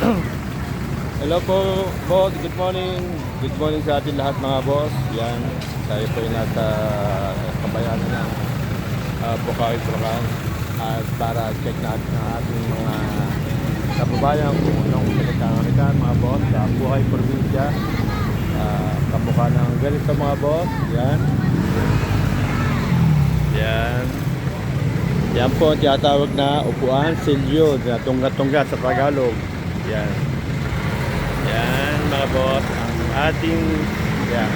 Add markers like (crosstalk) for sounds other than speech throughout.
Hello po, boss. Good morning. Good morning sa atin lahat mga boss. Yan, tayo po ay nasa kabayanan ng uh, Bukawi, Bulacan. At para check natin ang ating mga kababayan kung anong pinagkakamitan mga boss sa buhay probinsya. Uh, kamukha ng ganito mga boss. Yan. Yan. Yan po ang tinatawag na upuan silyo na tungga-tungga sa Tagalog. Yan. Yan mga boss, ang ating yan,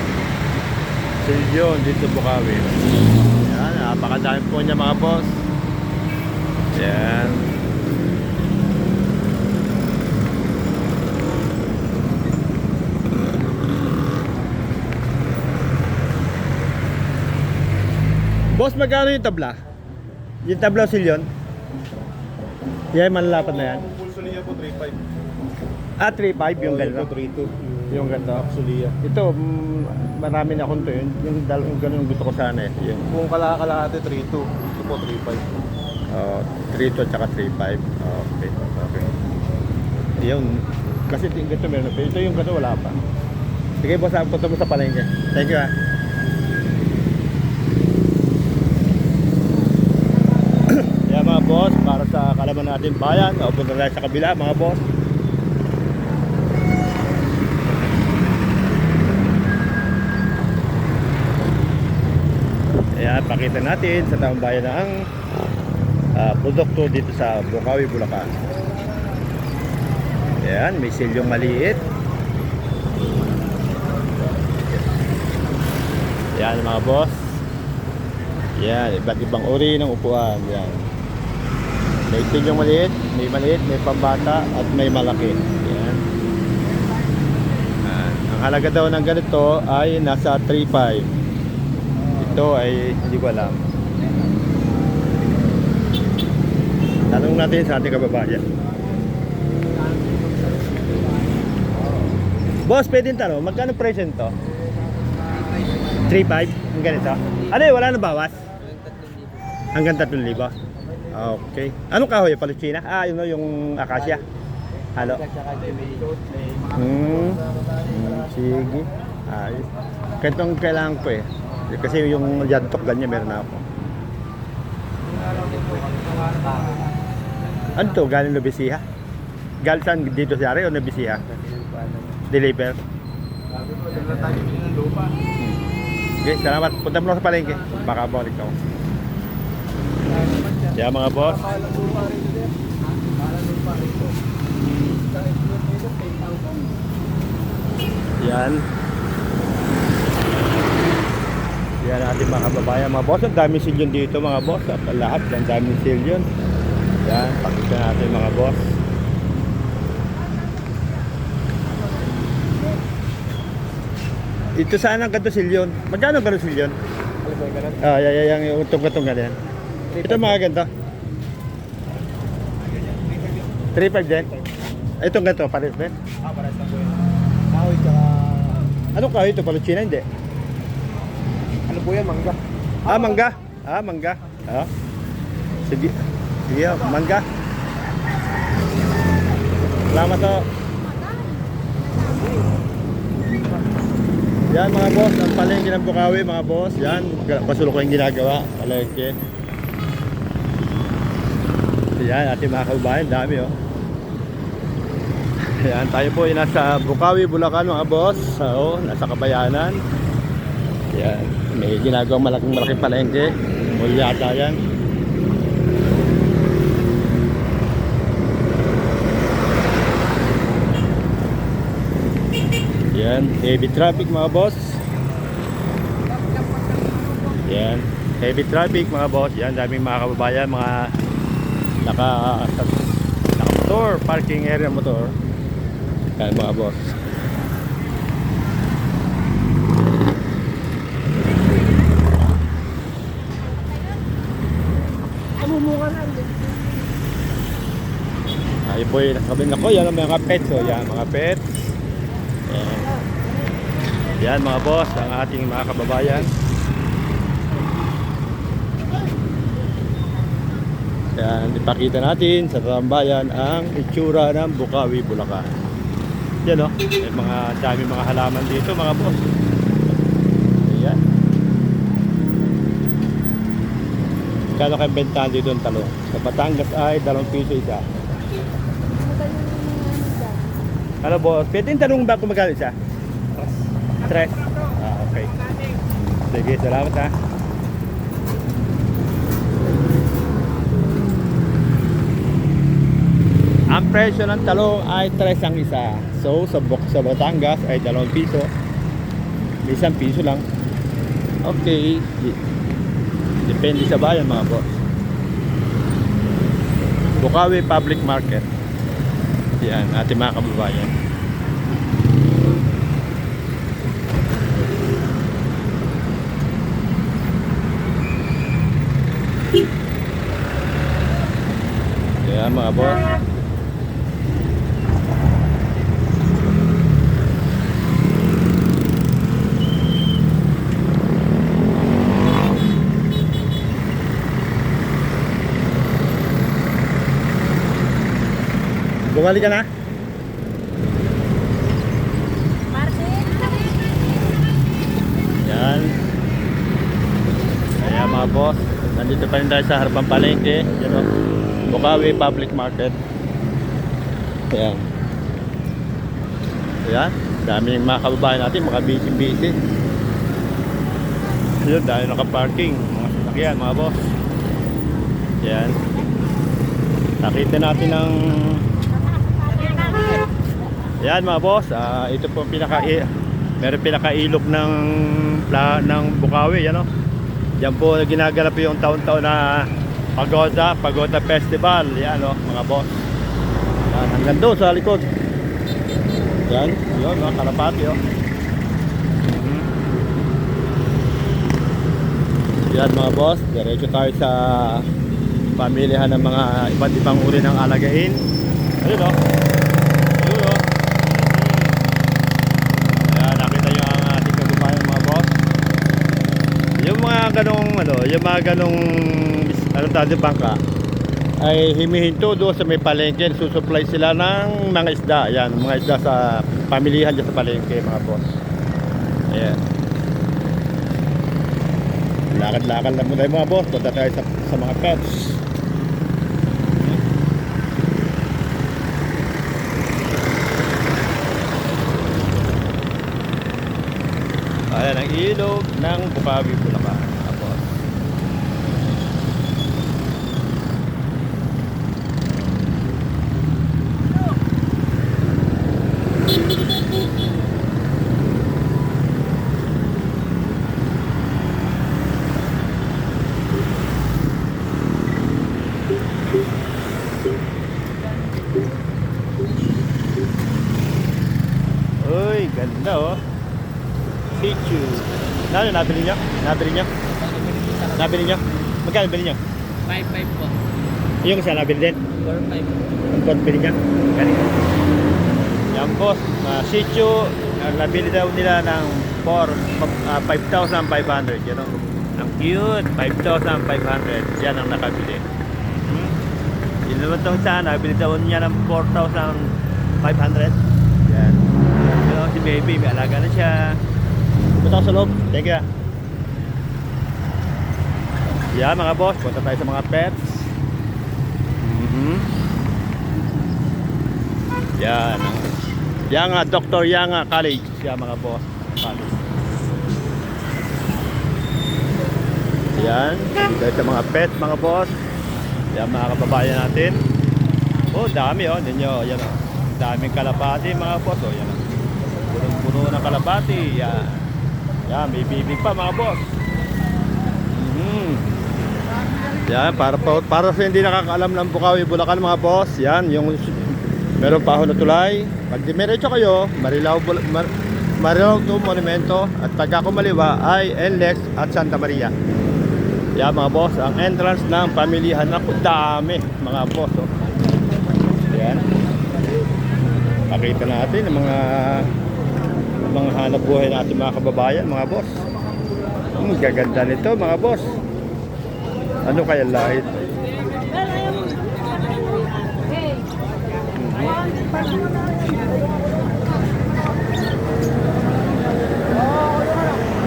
silyo dito Bukawi. Yan, napakadami po niya mga boss. Yan. Boss, magkano yung tabla? Yung tabla silyon? Yan, manlalapad na yan. Pulso niya po 3.5. Ah, 3.5 yung ganito. ito 3.2. Yung ganito. Kapsuliya. Ito, mm, marami na akong to yun. Yung, dal- yung ganun gusto ko sana eh. Yung Kung kalakalahati 3.2. Ito po 3.5. uh, 3 to tsaka 3.5. Okay, okay. Yung, kasi yung ganito meron na. Ito yung ganito wala pa. Sige boss, ah, punta mo sa palengke. Thank you ah. (clears throat) Yan mga boss, para sa kalaman natin bayan, o punta tayo sa kabila mga boss. Ayan, pakita natin sa taong bayan ang ah, produkto dito sa Bukawi, Bulacan. Ayan, may silyong maliit. Yan mga boss. Yan, iba't ibang uri ng upuan. Yan. May silyong maliit, may maliit, may pambata, at may malaki. Yan. Yan. Ang halaga daw ng ganito ay nasa 3.5. Ito ay hindi ko alam. Tanong natin sa ating kababayan. Boss, pwede yung tanong, magkano presyo nito? 3.5? Ang ganito? Ano wala na bawas? Hanggang 3,000? Okay. Anong kahoy? Paluchina? Ah, yun o, yung akasya. Halo? Hmm. hmm sige. Ayos. Kantong kailangan ko eh. Kasi yung yantok ganyan meron ako. Ano to? Galing Lubisiha? Galing saan? Dito sa Ari o Lubisiha? Deliver? Okay, salamat. Punta mo sa palengke. Baka balik ako. Yeah, mga boss. Yan. Yan ang ating mga kababayan. Mga boss, ang daming silyon dito mga boss. At lahat, ang daming silyon. Yan, pakita natin mga boss. Ito saan ang ganito silyon? Magkano ganito silyon? Ano ba ganun? Ah, yeah, yeah, yung utong-utong ganyan. Ito mga ganito. 3.5 din? Itong ganito, pares din? Ah, pares lang po yun. Kahoy tsaka... Ano kahoy ito? Paluchina? Hindi. Po yan? Mangga. Ah, mangga. Ah, mangga. Ah. Sige. Sige, ah, mangga. Salamat to. Yan mga boss, ang palengke ng Bukawi mga boss. Yan, pasulo ko yung ginagawa. Palengke. Yan, ating mga kaubayan, dami oh. Yan, tayo po ay nasa Bukawi, Bulacan mga boss. Oo, nasa Kabayanan. Yan, may ginagawang malaking malaking palengke. Mall yata yan. Yan, heavy traffic mga boss. Yan, heavy traffic mga boss. Yan, daming mga kababayan, mga naka, naka motor, parking area motor. Yan mga boss. Po yung nakabihin ako. Yan ang mga pets. Oh. Yan, mga pets. Yan. Yan mga boss, ang ating mga kababayan. Yan, ipakita natin sa tambayan ang itsura ng Bukawi, Bulacan. Yan o, may mga dami mga halaman dito mga boss. Ayan. Kano kayo bentahan dito ang talong? Sa Batangas ay 2 piso isa. Ano boss? Pwede yung tanong ba kung magkano isa? Tres. Ah, okay. Sige, salamat ha. Ang presyo ng talong ay 3 ang isa. So, sa, sa Batangas ay 2 piso. Isang piso lang. Okay. Depende sa bayan mga boss. Bukawi Public Market. Yan, ating mga kababayan. Yan mga boss. Bumalik ka na? Yan. Kaya mga boss, nandito pa rin tayo sa harapan palengke. Yan o. Bukawi Public Market. Ayan. Ayan. Daming mga kababayan natin, mga busy-busy. Ayun, dahil naka-parking. Mga sasakyan, mga boss. Ayan. Nakita natin ng Yan mga boss, ah, ito po pinaka meron pinakailog ng pla, ng Bukawi, ano? Yan po ginaganap yung taon-taon na Pagoda, Pagoda Festival, yan oh, mga boss. Yan, hanggang doon sa likod. Yan, yun, mga kalapati oh. Mhm. Yan mga boss, diretso tayo sa pamilihan ng mga iba't ibang uri ng alagain. Ayun oh. Ayun oh. Ayan, nakita nyo ang ating kagumayan mga boss. Yung mga ganong, ano, yung mga ganong, ano tayo bangka, ay himihinto doon sa may palengke. Susupply sila ng mga isda. Ayan, mga isda sa pamilihan dyan sa palengke mga boss. Ayan. Lakad-lakad lang muna tayo mga boss. Punta tayo sa, sa mga pets. Ayan ang ilog ng Bukawi, Bulacan. Tapos, Uy, ganda oh. Pichu. Ano, nabili niyo? Nabili niyo? Nabili niyo? Magkano bili niyo? 5-5 po. Yung isa nabili din? 4-5. Ang bili niya? Galing. Yan boss, uh, uh, nabili daw nila ng 4, uh, 5,500. Yan o. Ang cute, 5,500. Yan ang nakabili. Hmm? Yun naman itong isa, nabili daw niya ng 4,500. Yan. Pero si baby, may alaga na siya. Punta ko sa loob. Thank you. Yan mga boss, punta tayo sa mga pets. Yan. ang- Yan nga, Dr. Yanga College. Yan mga boss. Yan. Dito sa mga pet, mga boss. Yan mga kababayan natin. Oh, dami oh. Ninyo, yan oh. Daming kalapati mga boss. Oh, yan oh. Punong-puno ng kalapati. Yan. Yan, may bibig pa mga boss. Mhm. Yan, para pa, para sa hindi nakakaalam ng Bukawi, Bulacan mga boss, yan, yung meron pa ako na tulay. Pag dimerecho kayo, Marilao, Mar, Marilao to Monumento at pagka kumaliwa ay NLEX at Santa Maria. Yan mga boss, ang entrance ng pamilihan na dami mga boss. Oh. Yan. Pakita natin ang mga mga hanap buhay natin mga kababayan, mga boss. Hmm, gaganda nito mga boss. Ano kaya lahit?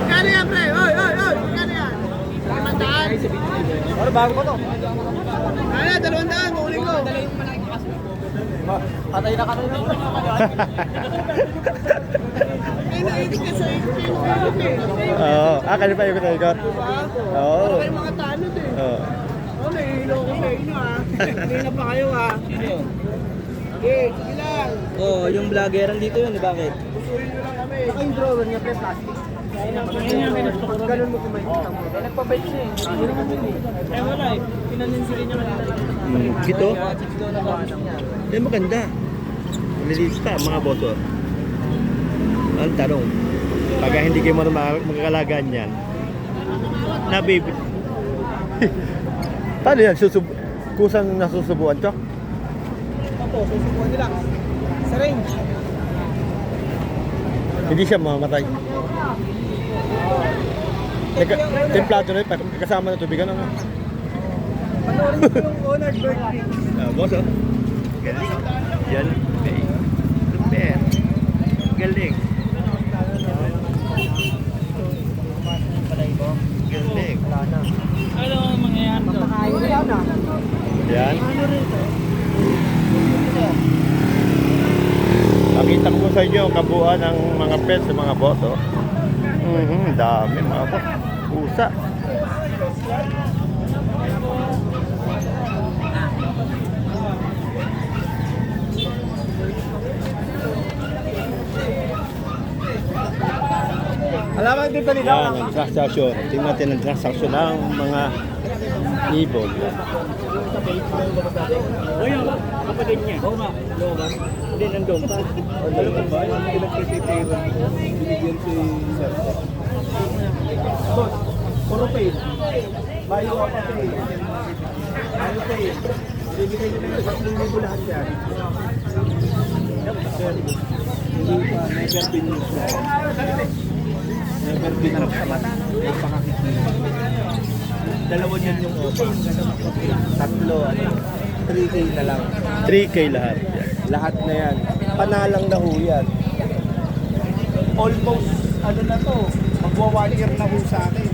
Kani yan, pre! Oy, oy, oy! Kani yan! Dalawang Ano, bago ko to? Kani yan, dalawang daan! Kukunin ko! Patay na, patay na! (laughs) Oo. Ah, kanina pa ikot na ikot. Oo. Ano kayo mga tanod eh? Oo. Oh, nahihilo ko sa inyo ah. (laughs) Hindi na pa kayo ah. Okay, sige lang. Oo, oh, yung vloggeran dito yun, eh, bakit? Pusuin nyo lang kami. Saka yung drawer niya, pre, plastic. Ganun mo. Eh, nagpabait siya eh. Eh wala eh, pinaninsirin niya kanina. Mm, Ito? Daw na ba? Eh, maganda. Nililis pa, mga boto. Ang tanong, pagka hindi kayo magkakalagaan yan, nabibi. (laughs) Paano yan? Susub kusang nasusubuan to? Opo, susubukan nila. Sa range. Hindi siya mamamatay. Nagka, templado na yun, kasama na tubig, ano? Panoorin ko yung Honored Birthday. Ah, boss, oh. Galing. Yan. Super. Galing. Galing. Ano ang mangyayari doon? Ayun na yan ah. Yan. Pakita ko sa inyo ang kabuuan ng mga pets sa mga boto. Mhm, dami mga boss. Pusa. Alaman dito nila. Yan, ang transaksyon. Tingnan natin ang transaksyon ng mga ibon. O yun, kapatid niya. Oo nga. Hindi, nandun pa. Binigyan si Sir. Boss, puro paid. Bayo ka pa paid. Bayo paid. Bibigay nyo na yung 3,000 lahat yan. Hindi pa, never been used. Never been harap sa mata. Pagpakakikita. Dalawa niyan yung opa. Tatlo, ano, 3K na lang. 3K lahat. Yan. Lahat na yan. Panalang na ho yan. Almost, ano na to, magwa one na ho sa akin.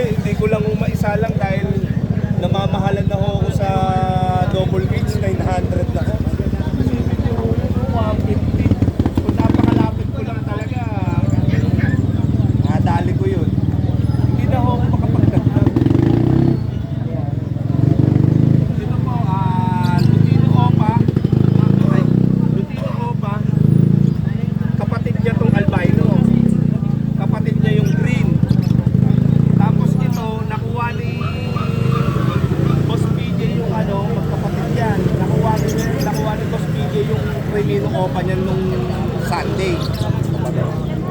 Hindi ko lang ho maisalang dahil namamahalan na ho ako sa double beach, 900 na ho. Isipin nyo ho, 150. Kung napakalapit ko lang talaga, nadali ko yun. Hindi na ho ako makapagdagdag. Ito po, ah, Lutino Opa. Ay, Lutino Opa. Kapatid niya tong albino. Kapatid niya yung green. Tapos ito, nakuha ni Boss PJ yung ano, magkapatid yan. Nakuha ni, nakuha ni Boss PJ yung Crimino Opa niya nung Sunday.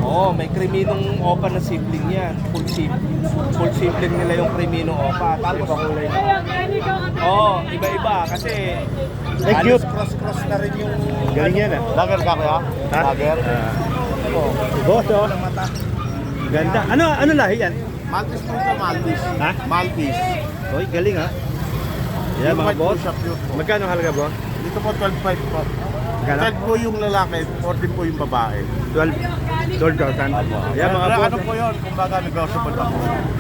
Oo, may Criminong Opa na sibling yan. Full sibling. Full sibling nila yung Crimino Opa. Tapos, Oo, iba-iba kasi Ay, halos cross-cross na rin yung Galing yan ah. Lager ka kuya? Ha? Lager? Boss, oh. Mata. Ganda. Ano ano lahi yan? Maltese po ito, Maltese. Ha? Maltese. Oy, galing ah. Yan mga boss. Magkano halaga bo? Dito po 12.5 po. Magkano? 12 po yung lalaki, 14 po yung babae. 12 12,000. Yan mga boss. ano po yun, kumbaga negotiable pa po.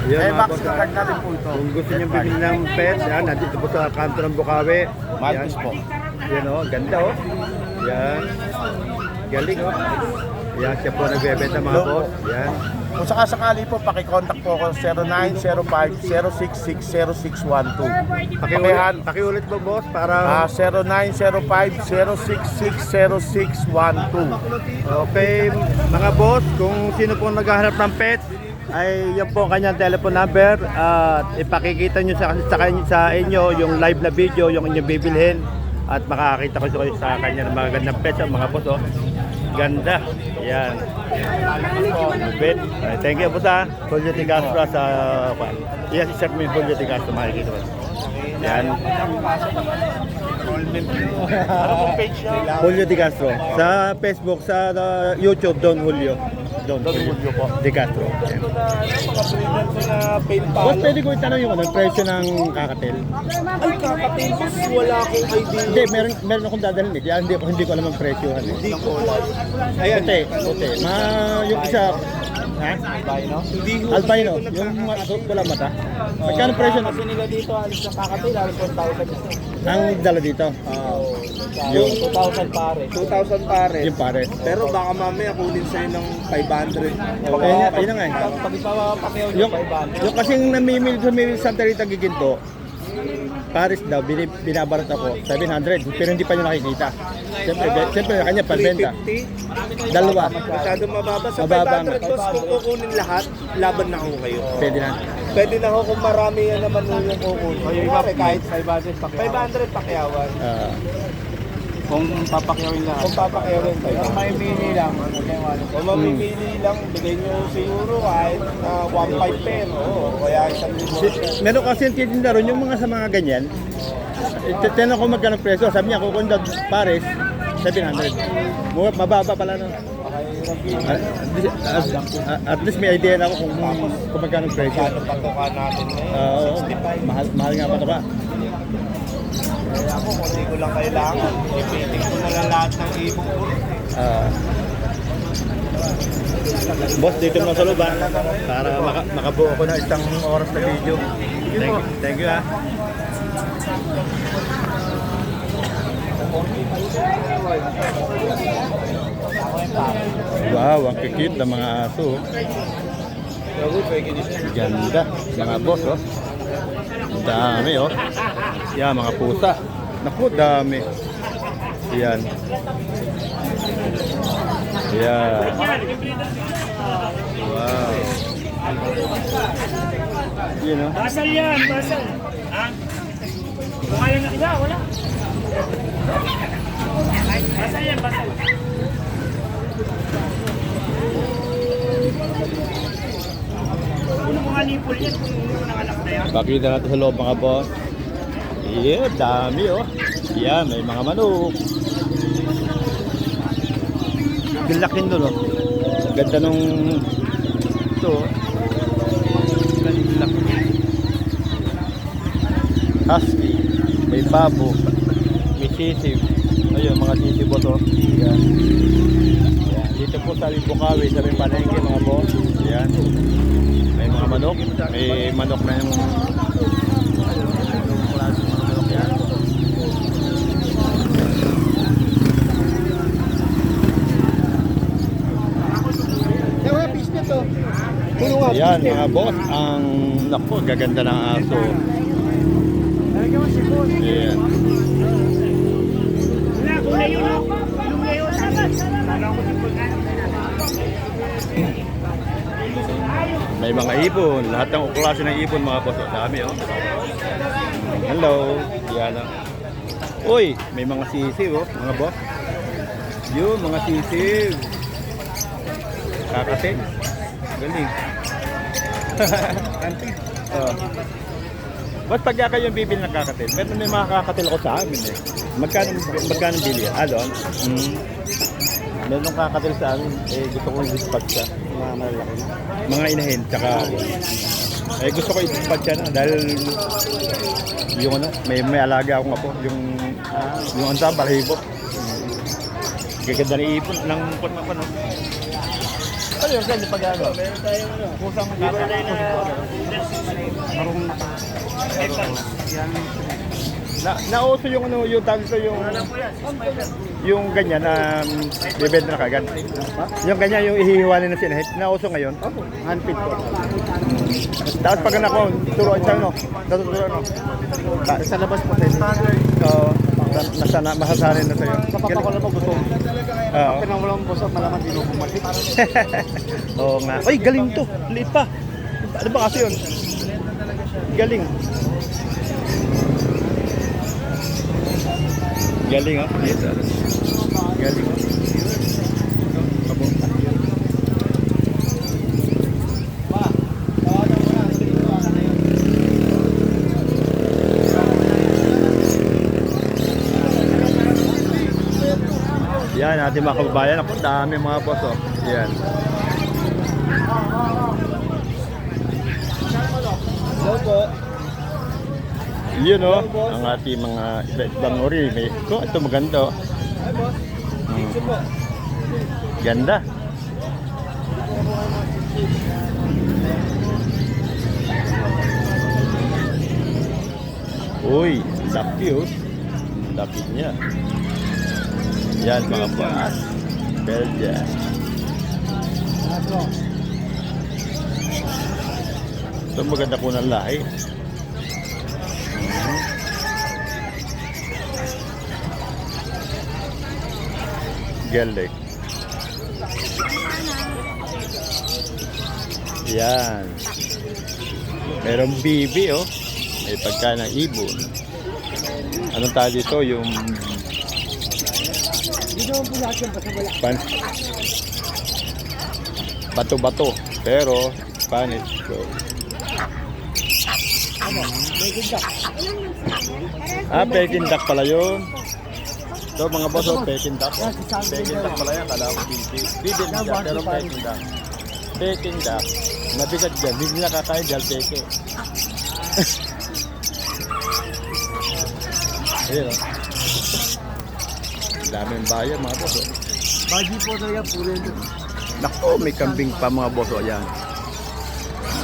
Yan, eh, boss, na ah. card na rin po ito. Kung gusto niyo bibili ng pets, yan, nandito po sa kanto ng Bukawi. Maltese po. Yan oh, ganda oh. Yan. Galing oh. Yan, siya po nagbebenta mga boss. Yan. Kung sakasakali po, pakicontact po ako 0905-066-0612. Pakiulit, pakiulit mo boss para Ah, 0905-066-0612. Okay, mga boss, kung sino po naghahanap ng pets, ay yan po ang kanyang telephone number at ipakikita nyo sa, sa, kanya- sa inyo yung live na video, yung inyong bibilhin at makakita ko kayo sa kanya ng mga gandang pets, mga boss, oh. Ganda. Yan. Pet. Ay, thank you po sa Julio de Castro sa uh, Yes, i-check mo yung Julio de Castro, makikita mo. Yan. Julio de Castro. Sa Facebook, sa uh, YouTube, Don Julio. Don Julio po. De Castro. Yan. Ano, Boss, pwede ko itanong yung ano, presyo ng kakatel? Ay, kakatapos, wala akong idea. Hindi, meron, meron akong dadalhin eh. Kaya hindi, ko- hindi ko alam ang presyo. Ano. Hindi ko alam. Ayan, Puti, puti. Ma, yung isa, ha? hindi Albino, hindi ko yung nagkaka- ma- wala mata. Magkano presyo na? Kasi nila dito, alis na kakatil, alis 1,000. Ang dala dito? Yung 2,000 pare. 2,000 pare. Yung pare. Pero baka mamaya kunin sa'yo ng 500. Okay, yun, yun na nga eh. Pag ipapakyaw nyo, Yung, 500. yung kasing namimili sa Mil Santa Rita Giginto, Paris daw, binabarat ako, 700, pero hindi pa niya nakikita. Siyempre, be- siyempre kanya pambenta. 350. Dalawa, Masyado mababa. Sa Mababa 500 boss, kung kukunin lahat, laban na ako kayo. pwede na. Pwede na ako kung marami yan naman yung kukunin. Yung iba, kahit 500 pakyaw. 500 pakyawan. Ah, Kung papakyawin lang. Kung papakyawin Pero 500. may mini lang. Okay, wala. Kung mamimili lang, bigay nyo siguro kahit uh, 1.5 pen. Oo, kaya isang libo. meron kasi yung titinda ron, yung mga sa mga ganyan, tinanong ko magkano presyo, sabi niya, kukunda Paris, 700. Mura- Mababa pala no. At, at, at, least may idea na ako kung, kung magkano presyo. Kano patuka natin ngayon? Ah, oo. mahal, mahal nga pa ito ka. Kaya ako, hindi ko lang kailangan, ipiting ko na lang lahat ng ibon ko. Ah. boss, dito mo sa loob ah. Para maka, makabuo ko na isang oras na video. Thank you, thank you ah. Wow, ang kikit ng mga aso. Ganda, mga boss oh. Dami oh. Yan, mga pusa. Naku, dami. Yan. Yan. Wow. Yun oh. Basal yan, basal. Ayaw na iba, wala. Basal yan, basal. Puno mga nipol yan kung nanganak na yan. Pakita natin sa loob mga boss. Yeah, dami oh. Yan, may mga manok. Galakin doon oh. Ganda nung ito oh. Ganda. Husky. May babo. May sisig. Ayun, mga sisig boss oh. Yan. Yan. Dito po sa Bukawi, sa may palengke mga boss. Yan. May mga manok. May manok na yung ng mga boss, ang nako, gaganda ng aso. Yan. May mga ibon, lahat ng klase ng ibon mga boss. Dami oh. Hello. Yan oh. Uy, may mga sisiw oh, mga boss. Yun, mga sisiw. Kakating. Galing. (laughs) oh. Ba't pagka kayong bibili ng kakatil? Meron may mga kakatil ako sa amin eh. Magkano, magkano bili? Ah, doon? Mm. Meron kakatil sa amin. Eh, gusto ko yung dispatch siya. Mga malalaki na. Mga inahin, tsaka... Eh, gusto ko i-dispatch siya na dahil yung ano, may, may alaga akong apo. Yung, yung ansa, balahibo. Gaganda ni ipon ng pon ng pon. Ano yung ganyan pag ano? Meron tayong ano, Kusang Iwalay na Marunong na. Na, nauso yung ano, yung tawag ito yung yung ganyan na um, bibenta na kagad. Yung ganyan yung ihihiwalin na sinahit. Nauso ngayon. Opo. Handpid po. Tapos pag ako, turuan sa ano, natuturuan ano. Ta- sa labas po tayo. Na- nasa na, masasanay na sa'yo. Kapag ako lang gusto. Oo. Pinawalang po sa malaman din ako mati. (laughs) Oo nga. Ay, galing to. Liit pa. Ano ba kasi yun? Galing. Galing ah. Yes. Galing. Abo. Yan, ating mga kababayan. Ako, dami mga boss. Oh. Yan. Yun o, ang ating mga iba-ibang uri. May, oh, ito maganda oh. Po. Ganda. Uy, laki oh. Laki niya. Yan mga boss. Belgian. Ito maganda po ng lahi. Mhm. Galing. Yan. Merong bibi oh. May pagka ng ibon. Anong tawag dito? Yung pan bato-bato. Pero Spanish. So, ah, Peking duck pala yun. So mga boss, oh, Peking duck. Peking duck pala yan. Kala ko bibi. Bibi din siya, pero Peking duck. Peking duck. Nabigat dyan. Hindi nila kakain dahil peke. (laughs) Ayun oh. Daming bayan mga boss. Oh. Baji po talaga, puro ito. Nako, may kambing pa mga boss. Oh, yan.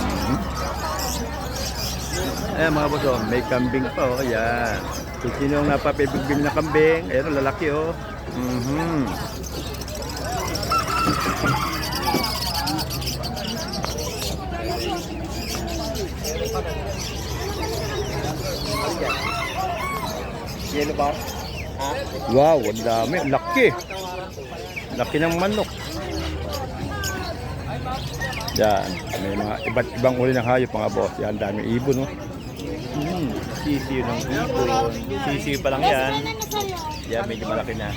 Mhm. Ayan mga boss, may kambing pa. Oh, yan. Kung sino ang napapibigbil na kambing, ayan, oh, lalaki. Oh. Yellow bar? Wow, ang dami. Laki. Laki ng manok. Yan. May mga iba't ibang uri ng hayop mga boss. Yan, dami ibon. Oh. Sisiyo ng ibon. Sisiyo pa lang yan. Yan, medyo malaki na.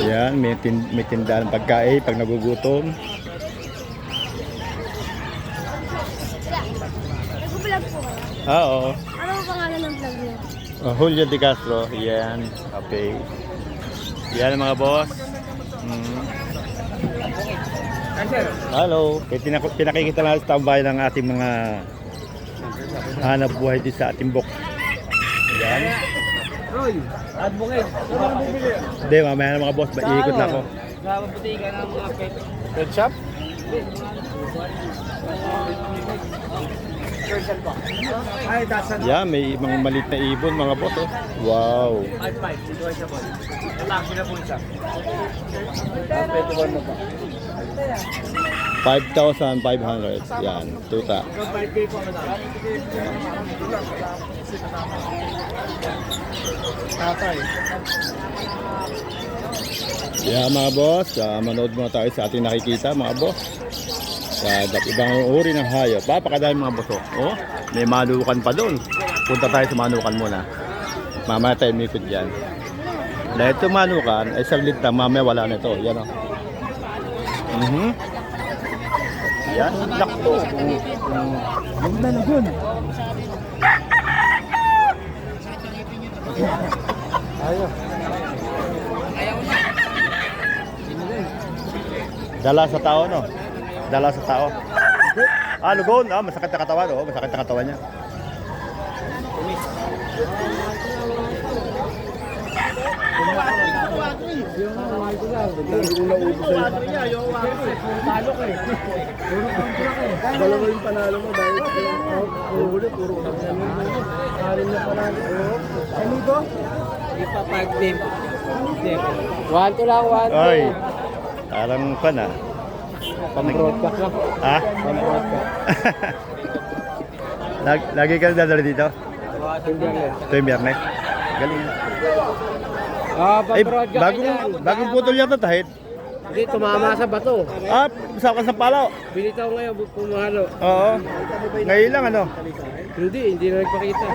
Yan, may, tin may tindahan ng pagkain pag nagugutom. Nag-vlog po kayo. Ah, oo. Ano ang pangalan ng vlog niyo? Uh, Julio De Castro, yan. Okay. Yan mga boss. Mm. Hello. Kaya tinak- pinakikita natin sa tambay ng ating mga hanap buhay din sa ating book. Yan. Roy, advocate. Ano ang bibili? Hindi, mamaya na mga boss. Iikot na ako. Sa butika ng mga pet. Pet shop? Yan, may mga maliit na ibon mga boss. Oh. Wow. Ay, five. Dito ay siya po. Lalaki na po siya. Ang pwede ba na pa? 5,500. Yan, tuta. So, 5K po na Tatay. Yeah mga boss, uh, manood muna tayo sa ating nakikita mga boss. Sa iba't ibang uri ng hayop. Papakadami mga boss. Oh, may manukan pa doon. Punta tayo sa manukan muna. Mamaya tayo mikot dyan. Dahil ito manukan, ay saglit lang, mamaya wala na ito. Yan o. Mhm. Yan. Nakto. Ganda na dun. Ayaw. Dala sa tao, no? Dala sa tao. Ah, lugon. Ah, masakit na katawan. Oh, masakit na katawan niya. Dalawa yung panalo mo dahil puro huli, puro Karin na panalo. Ano ito? Ipapag team. One to lang, one to. Oy. Parang pa na. Pang-broadcast lang. Ha? Pang-broadcast. Lag lagi ka dadala dito? Hindi lang. Ito yung biyernes. Galing. Ah, Ay, bagong, bagong putol yata tahit. Hindi, tumama sa bato. Ah, sa ka sa palaw. Binitaw ngayon, pumalo. Oo. Ngayon lang ano. Hindi, hindi na nagpakita.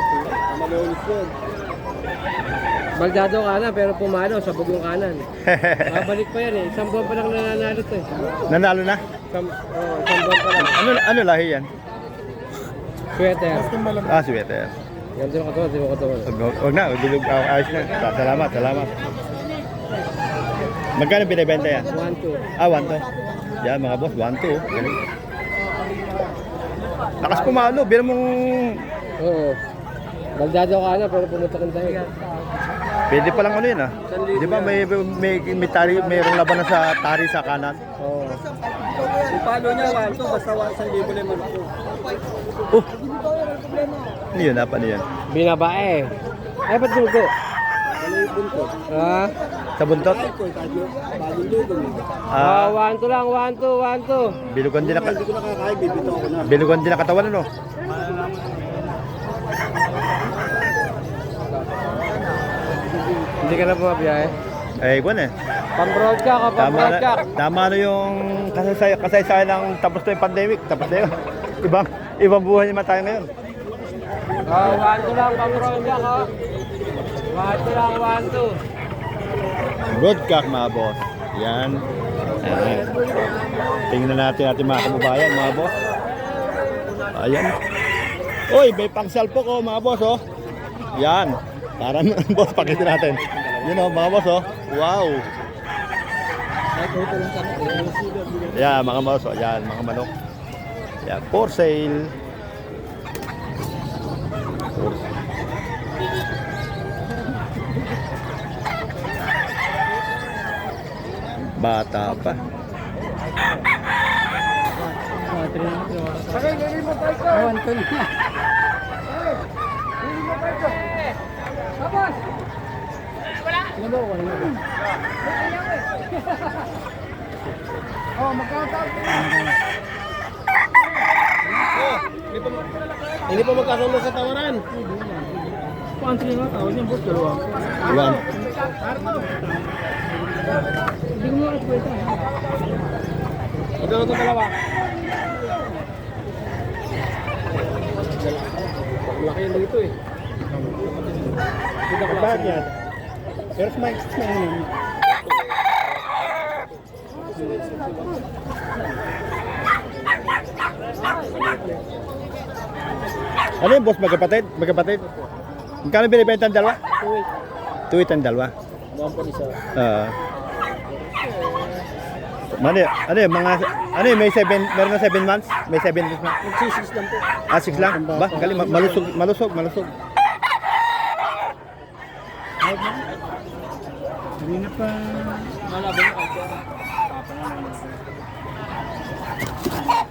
Baldado kanan pero pumalo sa bugong kanan. (laughs) Babalik pa yan eh. Isang buwan pa lang nananalo to eh. Nanalo na. Isang, oh, isang buwan pa lang. Ano ano lahi yan? Sweater. Ah, sweater. Katawan, di mo katawan. Wag, wag na, bilog ako ayos na. Salamat, salamat. Magkano binibenta yan? 1, 2. Ah, 1 to. Yan mga boss, 1 to. Galing. Lakas pumalo, bilang mong Oo. Baldado ka na, pero pumunta ka tayo. Pwede pa lang ano yun ah. Di ba may may may tari, mayroong labanan sa tari sa kanan? Oo. Yung palo niya, 1 to, basta 1,000 lang manok ko. Oh. Ano yun? Apa yun? Binabae. Ay, ba't dugo? Ano yung buntot? Ha? Sa buntot? Ay ko, tayo, bagong lugo. Ah, Ah, 1, 2 lang, 1, 2, 1, 2. bilugan din Hindi ko nakakain, bibito ako na. bilugan din ang katawan ano? Hindi ka na bumabiyahe. Eh, kwan eh. Pang-broad ka, Tama kapag-broad ka. na, tama na yung kasasay, kasaysayan ng tapos na yung pandemic. Tapos na yun. (laughs) Ibang, ibang buhay naman tayo ngayon. Ah, 1, 2 lang, pang-broad ka, ka. 1, 2 lang, 1, 2. Broadcast mga boss. Yan. Ayan. Tingnan natin ating mga kababayan mga boss. Ayan. Uy, may pangsal po ko mga boss oh. Yan. Para (laughs) boss, pakita natin. Yun oh, mga boss oh. Wow. Yan, mga boss oh. Yan, mga manok. Yan, for sale. Bata pa. Ko na. Hindi pa magkasundo sa tawaran. Country nga, tawag niya, boss, dalawa. Iwan. Hindi ko na ito dalawa. Laki yan dito eh. Bakit yan? Pero smile, smile naman. Ano yung boss, magkapatid? Magkapatid? Magkano binibenta ang dalawa? Tuwit ang dalawa. Buwan pa isa. Ah. Ano, yun? ano yun, mga, ano yun, may 7, meron na 7 months? May 7 months na? Magsisis lang po. Ah, 6 lang? Ba, galing, ma- malusog, malusog, malusog. Hindi na pa. Malabo na.